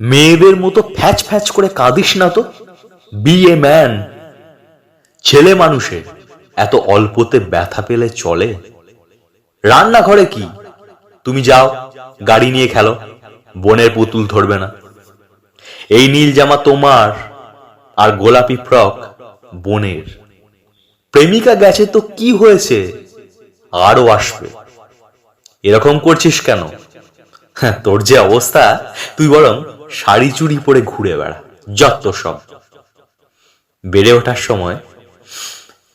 মেয়েদের মতো ফ্যাচ ফ্যাচ করে কাঁদিস না তো। বি এ ম্যান ছেলে মানুষের এত অল্পতে ব্যথা পেলে চলে। রান্নাঘরে কি? তুমি যাও গাড়ি নিয়ে খেলো বনের পুতুল ধরবে না। এই নীল জামা তোমার আর গোলাপি ফ্রক বোনের। প্রেমিকা গেছে তো কি হয়েছে? আরও আসবে। এরকম করছিস কেন? হ্যাঁ, তোর যে অবস্থা তুই বরং শাড়ি চুড়ি পরে ঘুরে বেড়া, যত সব। বেড়ে ওঠার সময়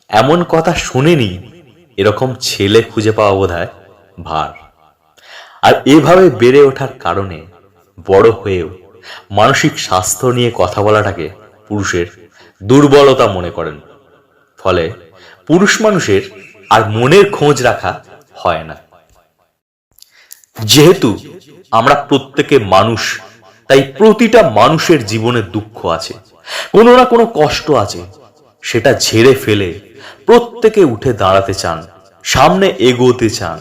এমন কথা শুনেনি, এরকম ছেলে খুঁজে পাওয়া বোধ হয় ভার। আর এভাবে বেড়ে ওঠার কারণে বড় হয়েও মানসিক স্বাস্থ্য নিয়ে কথা বলাটাকে পুরুষের দুর্বলতা মনে করেন। ফলে পুরুষ মানুষের আর মনের খোঁজ রাখা হয় না। যেহেতু আমরা প্রত্যেকে মানুষ তাই প্রতিটা মানুষের জীবনে দুঃখ আছে, কোনো না কোনো কষ্ট আছে। সেটা ঝেড়ে ফেলে প্রত্যেকে উঠে দাঁড়াতে চান, সামনে এগোতে চান।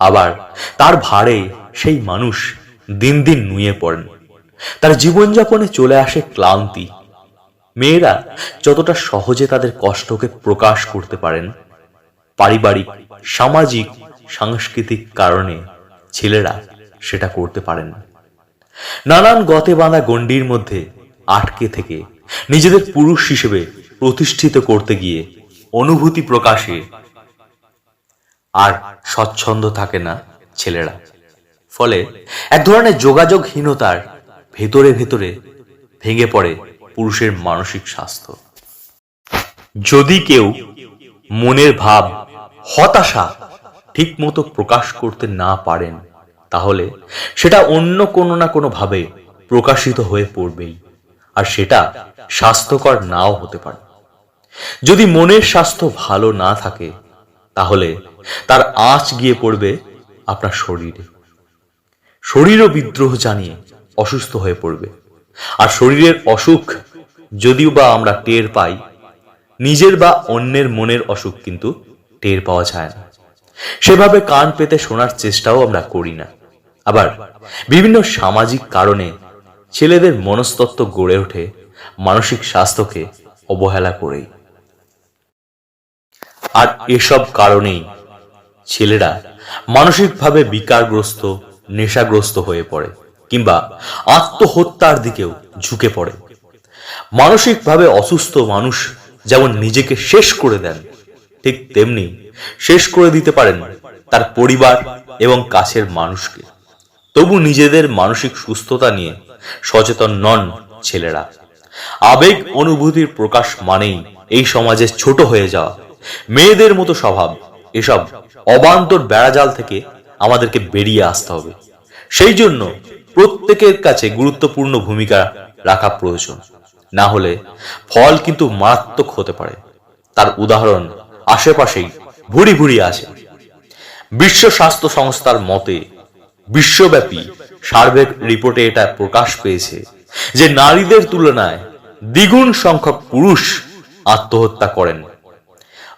আবার তার ভারে সেই মানুষ দিন দিন নুয়ে পড়েন। তার জীবনযাপনে চলে আসে ক্লান্তি। মেয়েরা যতটা সহজে তাদের কষ্টকে প্রকাশ করতে পারেন, পারিবারিক, সামাজিক, সাংস্কৃতিক কারণে ছেলেরা সেটা করতে পারেন। না নানান গতে বাঁধা গণ্ডির মধ্যে আটকে থেকে নিজেদের পুরুষ হিসেবে প্রতিষ্ঠিত করতে গিয়ে অনুভূতি প্রকাশে আর স্বচ্ছন্দ থাকে না ছেলেরা। ফলে এক ধরনের যোগাযোগহীনতার ভেতরে ভেতরে ভেঙে পড়ে পুরুষের মানসিক স্বাস্থ্য। যদি কেউ মনের ভাব, হতাশা ঠিকমতো প্রকাশ করতে না পারেন তাহলে সেটা অন্য কোনো না কোনো ভাবে প্রকাশিত হয়ে পড়বেই, আর সেটা স্বাস্থ্যকর নাও হতে পারে। যদি মনের স্বাস্থ্য ভালো না থাকে, তাহলে তার আঁচ গিয়ে পড়বে আপনার শরীরে। শরীরও বিদ্রোহ জানিয়ে অসুস্থ হয়ে পড়বে। আর শরীরের অসুখ যদিও বা আমরা টের পাই, নিজের বা অন্যের মনের অসুখ কিন্তু টের পাওয়া যায় না। সেভাবে কান পেতে শোনার চেষ্টাও আমরা করি না। আবার বিভিন্ন সামাজিক কারণে ছেলেদের মনস্তত্ত্ব গড়ে ওঠে মানসিক স্বাস্থ্যকে অবহেলা করেই। আর এসব কারণেই ছেলেরা মানসিকভাবে বিকারগ্রস্ত, নেশাগ্রস্ত হয়ে পড়ে কিংবা আত্মহত্যার দিকেও ঝুঁকে পড়ে। মানসিকভাবে অসুস্থ মানুষ যেমন নিজেকে শেষ করে দেন, ঠিক তেমনি শেষ করে দিতে পারেন তার পরিবার এবং কাছের মানুষকে। তবু নিজেদের মানসিক সুস্থতা নিয়ে সচেতন নন ছেলেরা। আবেগ অনুভূতির প্রকাশ মানেই এই সমাজে ছোট হয়ে যাওয়া। মেয়েদের মতো স্বভাব, এসব অবান্তর বেড়াজাল থেকে আমাদেরকে বেরিয়ে আসতে হবে। সেই জন্য প্রত্যেকের কাছে গুরুত্বপূর্ণ ভূমিকা রাখা প্রয়োজন। না হলে ফল কিন্তু মারাত্মক হতে পারে। তার উদাহরণ আশেপাশেই ভুরি ভুরি আছে বিশ্ব স্বাস্থ্য সংস্থার মতে বিশ্বব্যাপী সার্ভে রিপোর্টে এটা প্রকাশ পেয়েছে যে নারীদের তুলনায় দ্বিগুণ সংখ্যক পুরুষ আত্মহত্যা করেন।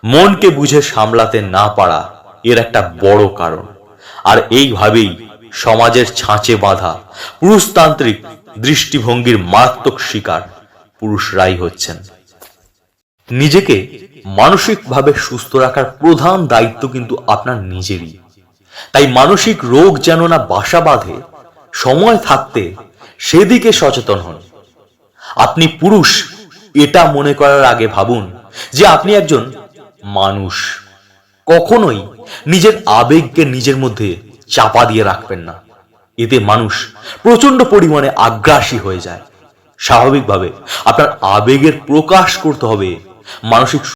মনকে বুঝে সামলাতে না পারা এর একটা বড় কারণ। আর এইভাবেই সমাজের ছাঁচে বাঁধা পুরুষতান্ত্রিক দৃষ্টিভঙ্গির মারাত্মক শিকার পুরুষরাই হচ্ছেন। নিজেকে মানসিকভাবে সুস্থ রাখার প্রধান দায়িত্ব কিন্তু আপনার নিজেরই। তাই মানসিক রোগ যেন না বাসা বাঁধে, সময় থাকতে সেদিকে সচেতন হন। আপনি পুরুষ, এটা মনে করার আগে ভাবুন যে আপনি একজন মানুষ। কখনোই নিজের আবেগকে নিজের মধ্যে চাপা দিয়ে রাখবেন না। এতে মানুষ প্রচণ্ড পরিমাণে আগ্রাসী হয়ে যায়। স্বাভাবিকভাবে আপনার আবেগের প্রকাশ করতে হবে মানসিক